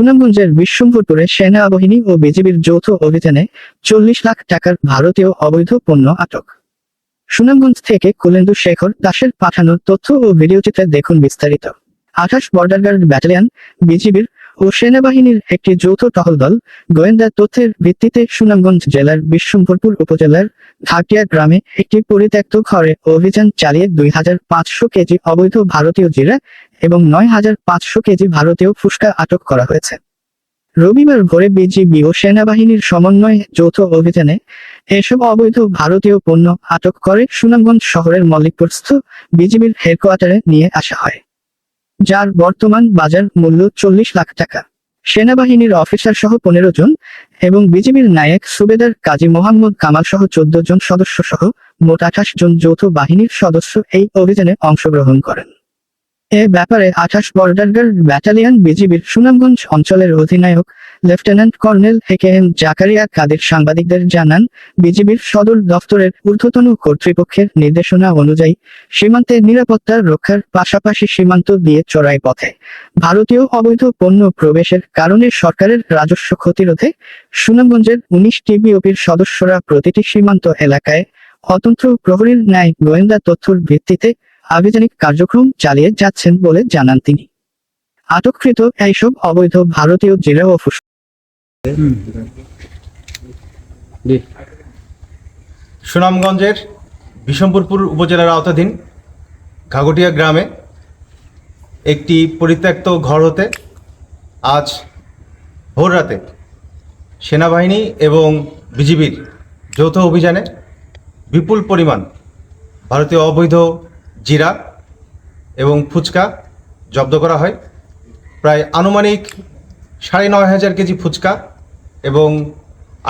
সুনামগঞ্জের বিশ্বম্ভরপুরে সেনাবাহিনী ও বিজিবির যৌথ অভিযানে চল্লিশ লাখ টাকার ভারতীয় অবৈধ পণ্য আটক। সুনামগঞ্জ থেকে কুলেন্দু শেখর দাসের পাঠানো তথ্য ও ভিডিওচিত্রে দেখুন বিস্তারিত। আঠাশ বর্ডার গার্ড ব্যাটালিয়ন, বিজিবির ও সেনাবাহিনীর একটি যৌথ টহল দল, গোয়েন্দা তথ্যের ভিত্তিতে সুনামগঞ্জ জেলার বিশ্বম্ভরপুর উপজেলার ঘাটিয়া গ্রামে একটি পরিত্যক্ত ঘরে অভিযান চালিয়ে দুই হাজার পাঁচশো কেজি অবৈধ ভারতীয় জিরা এবং নয় হাজার পাঁচশো কেজি ভারতীয় ফুসকা আটক করা হয়েছে। রবিবার ভোরে বিজিবি ও সেনাবাহিনীর সমন্বয়ে যৌথ অভিযানে এসব অবৈধ ভারতীয় পণ্য আটক করে সুনামগঞ্জ শহরের মল্লিকপুরস্থ বিজিবির হেডকোয়ার্টারে নিয়ে আসা হয়। যার বর্তমান বাজার মূল্য চল্লিশ লাখ টাকা। সেনাবাহিনীর অফিসার সহ পনেরো জন এবং বিজিবির নায়ক সুবেদার কাজী মোহাম্মদ কামাল সহ চোদ্দ জন সদস্য সহ মোট আঠাশ জন যৌথ বাহিনীর সদস্য এই অভিযানে অংশগ্রহণ করেন। এ ব্যাপারে আঠাশ বর্ডার গার্ড ব্যাটালিয়ন বিজিবির সুনামগঞ্জ অঞ্চলের অধিনায়ক lieutenant colonel A K M Zakaria Kader সাংবাদিকদের জানান, বিজিবির সদর দফতরের ঊর্ধ্বতন কর্তৃপক্ষের নির্দেশনা অনুযায়ী সীমান্তে নিরাপত্তা রক্ষার পাশাপাশি সীমান্ত দিয়ে চড়াই পথে। ভারতীয় অবৈধ পণ্য প্রবেশের কারণে সরকারের রাজস্ব ক্ষতিরোধে সুনামগঞ্জের উনিশ টিবিওপির সদস্যরা প্রতিটি সীমান্ত এলাকায় অতন্ত্র প্রহরীর ন্যায় গোয়েন্দা তথ্যর ভিত্তিতে আভিযানিক কার্যক্রম চালিয়ে যাচ্ছেন বলে জানান তিনি। আটককৃত এইসব অবৈধ ভারতীয় জিরা ও সুনামগঞ্জের বিশম্বরপুর উপজেলার আওতাধীন ঘাগটিয়া গ্রামে একটি পরিত্যক্ত ঘর হতে আজ ভোর রাতে সেনাবাহিনী এবং বিজিবির যৌথ অভিযানে বিপুল পরিমাণ ভারতীয় অবৈধ জিরা এবং ফুচকা জব্দ করা হয়। প্রায় আনুমানিক সাড়ে নয় হাজার কেজি ফুচকা এবং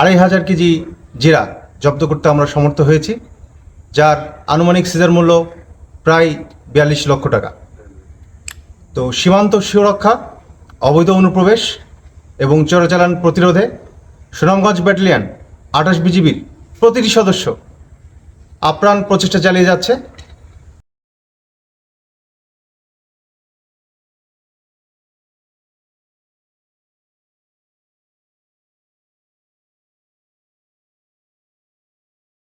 আড়াই হাজার কেজি জিরা জব্দ করতে আমরা সমর্থ হয়েছি, যার আনুমানিক সিজার মূল্য প্রায় বিয়াল্লিশ লক্ষ টাকা। তো সীমান্ত সুরক্ষা, অবৈধ অনুপ্রবেশ এবং চোরাচালান প্রতিরোধে সুনামগঞ্জ ব্যাটালিয়ন আঠাশ বিজিবির প্রতিটি সদস্য আপ্রাণ প্রচেষ্টা চালিয়ে যাচ্ছে।